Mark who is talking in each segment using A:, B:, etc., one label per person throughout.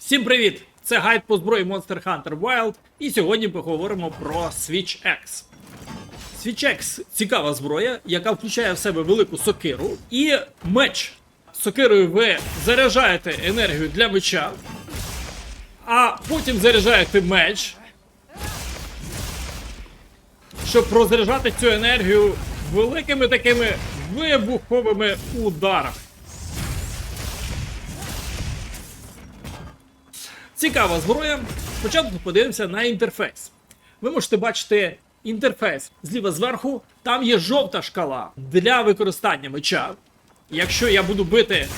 A: Всім привіт! Це гайд по зброї Monster Hunter Wild, і сьогодні поговоримо про Switch X. Switch X – цікава зброя, яка включає в себе велику сокиру і меч. Сокирою ви заряджаєте енергію для меча, а потім заряджаєте меч, щоб розряджати цю енергію великими такими вибуховими ударами. Цікава зброя. Спочатку подивимося на інтерфейс. Ви можете бачити інтерфейс зліва зверху. Там є жовта шкала для використання меча. Якщо я буду бити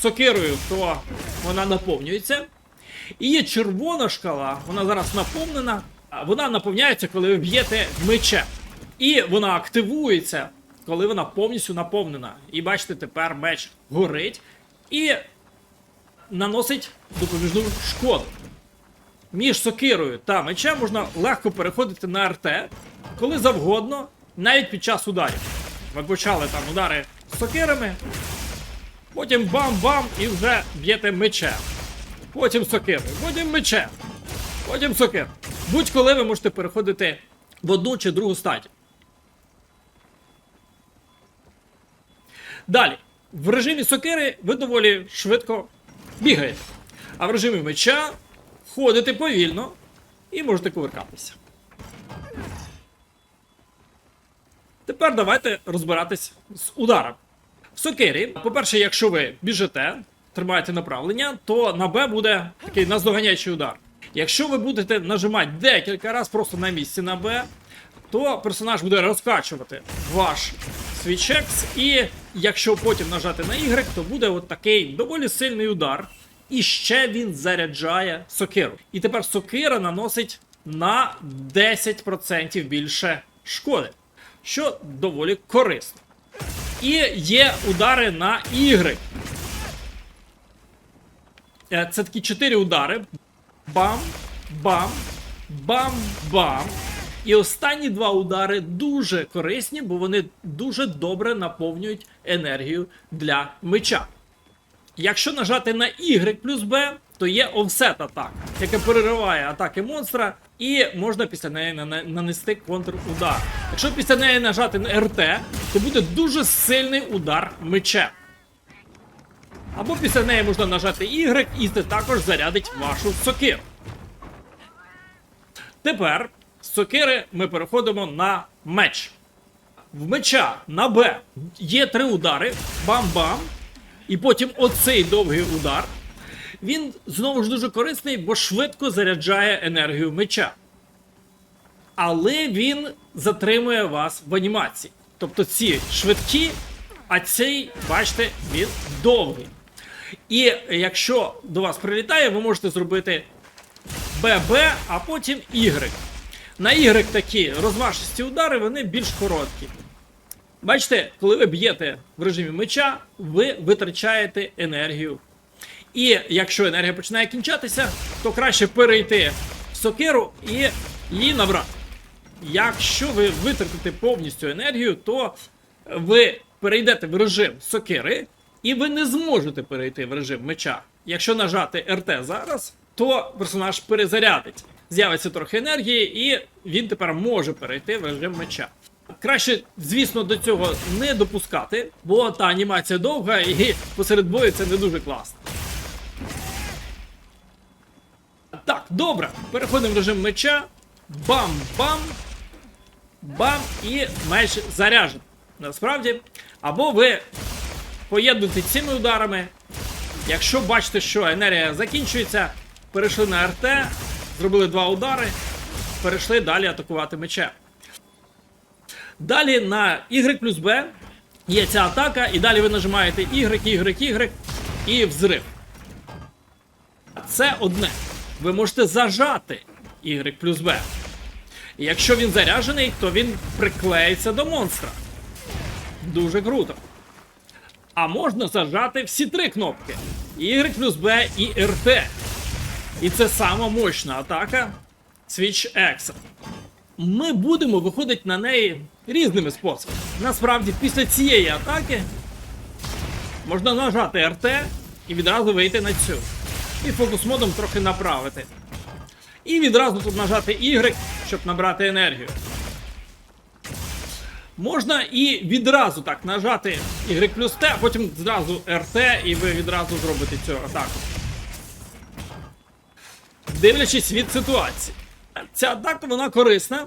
A: сокирою, то вона наповнюється. І є червона шкала, вона зараз наповнена. Вона наповняється, коли ви б'єте мечем. І вона активується, коли вона повністю наповнена. І бачите, тепер меч горить. І наносить допоміжну шкоду. Між сокирою та мечем можна легко переходити на РТ, коли завгодно, навіть під час ударів. Ви почали там удари сокирами, потім бам-бам і вже б'єте мечем. Потім сокирою, потім мечем, потім сокир. Будь-коли ви можете переходити в одну чи другу стадію. Далі, в режимі сокири ви доволі швидко бігаєте. А в режимі меча ходите повільно і можете кувиркатися. Тепер давайте розбиратись з ударом. В сокирі, по-перше, якщо ви біжите, тримаєте направлення, то на Б буде такий наздоганяючий удар. Якщо ви будете нажимати декілька разів просто на місці на Б, то персонаж буде розкачувати ваш свічекс, і якщо потім нажати на Y, то буде от такий доволі сильний удар. І ще він заряджає сокиру. І тепер сокира наносить на 10% більше шкоди, що доволі корисно. І є удари на Y. Е, Це такі 4 удари. Бам, бам, бам, бам. І останні два удари дуже корисні, бо вони дуже добре наповнюють енергію для меча. Якщо нажати на Y плюс B, то є офсет атака, яка перериває атаки монстра, і можна після неї нанести контрудар. Якщо після неї нажати на RT, то буде дуже сильний удар мечем. Або після неї можна нажати Y, і це також зарядить вашу сокиру. Тепер з сокири ми переходимо на меч. В меча на Б є три удари: бам-бам. І потім оцей довгий удар. Він знову ж дуже корисний, бо швидко заряджає енергію меча. Але він затримує вас в анімації. Тобто ці швидкі, а цей, бачите, він довгий. І якщо до вас прилітає, ви можете зробити ББ, а потім Y. На Y такі розважисті удари, вони більш короткі. Бачите, коли ви б'єте в режимі меча, ви витрачаєте енергію. І якщо енергія починає кінчатися, то краще перейти в сокиру і її набрати. Якщо ви витратите повністю енергію, то ви перейдете в режим сокири, і ви не зможете перейти в режим меча. Якщо нажати РТ зараз, то персонаж перезарядить. З'явиться трохи енергії, і він тепер може перейти в режим меча. Краще, звісно, до цього не допускати, бо та анімація довга і посеред бою це не дуже класно. Так, добре. Переходимо в режим меча. Бам-бам. Бам! І меч заряджений. Насправді. Або ви поєднуєте цими ударами. Якщо бачите, що енергія закінчується, перейшли на РТ, зробили два удари, перейшли далі атакувати мечем. Далі на Y плюс B є ця атака, і далі ви нажимаєте Y, Y, Y і взрив. Це одне. Ви можете зажати Y плюс B. Якщо він заряджений, то він приклеїться до монстра. Дуже круто. А можна зажати всі три кнопки: Y плюс B і RT. І це сама мощна атака Switch X. Ми будемо виходити на неї різними способами. Насправді, після цієї атаки можна нажати RT і відразу вийти на цю. і фокус модом трохи направити. І відразу тут нажати Y, щоб набрати енергію. Можна і відразу так нажати Y плюс а потім зразу RT, і ви відразу зробите цю атаку. Дивлячись від ситуації. Ця атака вона корисна,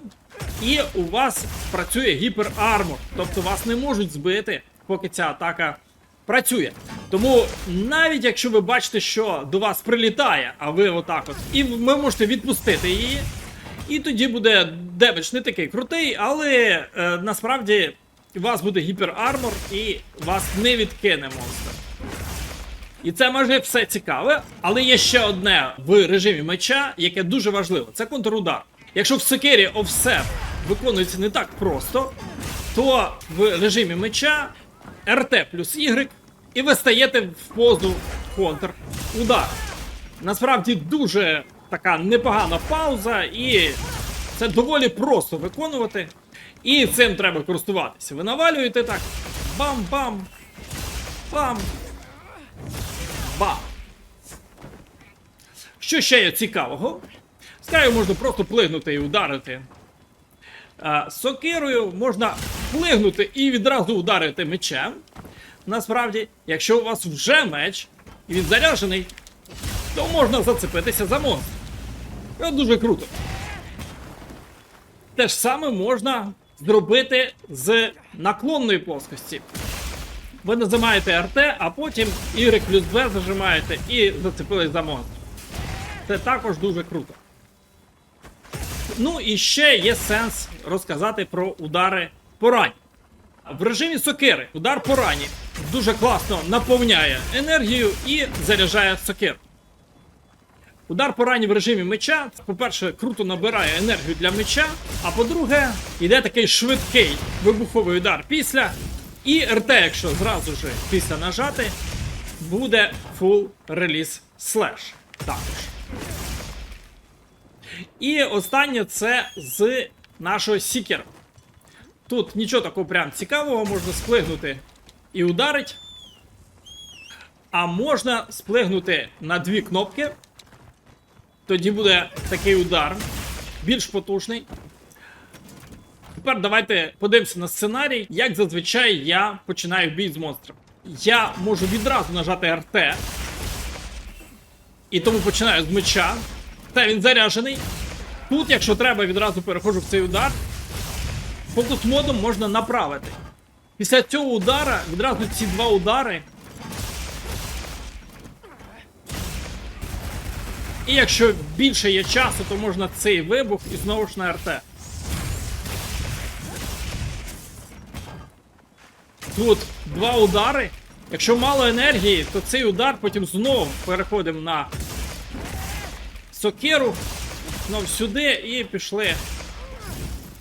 A: і у вас працює гіперармор, тобто вас не можуть збити, поки ця атака працює. Тому навіть якщо ви бачите, що до вас прилітає, а ви отак от, і ви можете відпустити її, і тоді буде демедж не такий крутий, але е, насправді у вас буде гіперармор і вас не відкине монстр. І це майже все цікаве, але є ще одне в режимі меча, яке дуже важливо: це контрудар. Якщо в секері офсет виконується не так просто, то в режимі меча RT плюс Y, і ви стаєте в позу контрудар. Насправді дуже така непогана пауза, і це доволі просто виконувати. І цим треба користуватися. Ви навалюєте так. Бам-бам. Бам. Бам. Що ще є цікавого? Скаю можна просто плигнути і ударити. А, сокирою можна плигнути і відразу ударити мечем. Насправді, якщо у вас вже меч і він заряджений, то можна зацепитися за монстр. Це дуже круто. Те ж саме можна зробити з наклонної плоскості. Ви нажимаєте RT, а потім Y плюс B зажимаєте і зацепились за монстр. Це також дуже круто. Ну і ще є сенс розказати про удари по рані. В режимі сокири удар по рані дуже класно наповняє енергію і заряджає сокиру. Удар по рані в режимі меча, по-перше, круто набирає енергію для меча, а по-друге, йде такий швидкий вибуховий удар після. І РТ, якщо зразу ж після нажати, буде full реліз слеш. Також. І останнє це з нашого сікера. Тут нічого такого прям цікавого, можна сплигнути і ударить. А можна сплигнути на дві кнопки. Тоді буде такий удар, більш потужний. Тепер давайте подивимося на сценарій, як зазвичай я починаю бій з монстром. Я можу відразу нажати РТ. І тому починаю з меча. Та він заряджений. Тут, якщо треба, відразу переходжу в цей удар. Фокус модом можна направити. Після цього удара, відразу ці два удари. І якщо більше є часу, то можна цей вибух і знову ж на РТ. Тут два удари. Якщо мало енергії, то цей удар потім знову переходимо на сокиру, знов сюди і пішли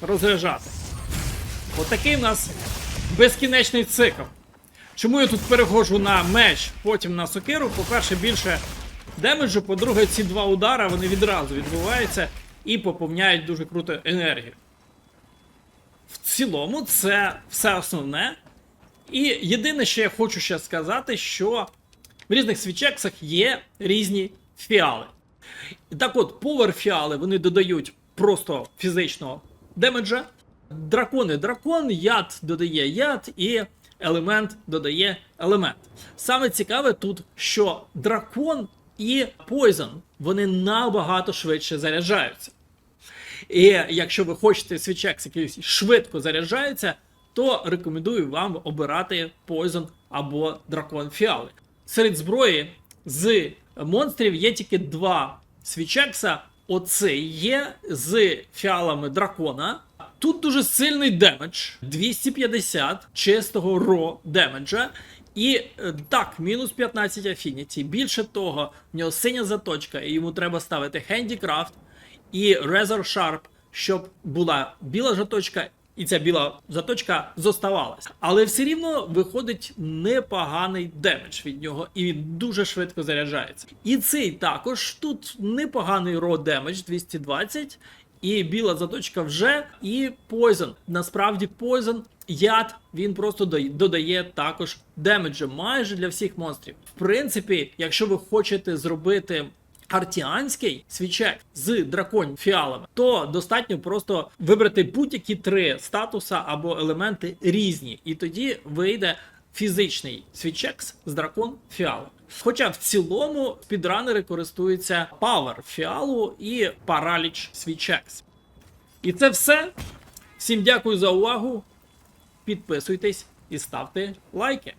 A: розряджати. Отакий у нас безкінечний цикл. Чому я тут переходжу на меч, потім на сокиру? По-перше, більше демеджу, по-друге, ці два удари вони відразу відбуваються і поповняють дуже круто енергію. В цілому, це все основне. І єдине, що я хочу ще сказати, що в різних свічексах є різні фіали. Так от, повер фіали вони додають просто фізичного демеджа. Дракони дракон, яд додає яд і елемент додає елемент. Саме цікаве тут, що дракон і Poison вони набагато швидше заряджаються. І якщо ви хочете свічекс, який швидко заряджається, то рекомендую вам обирати Poison або Дракон Фіали. Серед зброї з монстрів є тільки два свічекса. Оце є з фіалами дракона. Тут дуже сильний демедж 250 чистого ро демеджа. І е, так, мінус 15 афініті. Більше того, в нього синя заточка, і йому треба ставити хендікрафт і Razor Sharp, щоб була біла заточка, і ця біла заточка зоставалась. Але все рівно виходить непоганий демедж від нього, і він дуже швидко заряджається. І цей також тут непоганий ро демедж 220. і біла заточка вже, і Poison. Насправді Poison, яд, він просто додає також демеджа майже для всіх монстрів. В принципі, якщо ви хочете зробити артіанський свічек з драконь фіалами, то достатньо просто вибрати будь-які три статуса або елементи різні, і тоді вийде фізичний свічекс з дракон фіалом. Хоча в цілому підранери користуються Power фіалу і параліч свічекс. І це все. Всім дякую за увагу. Підписуйтесь і ставте лайки.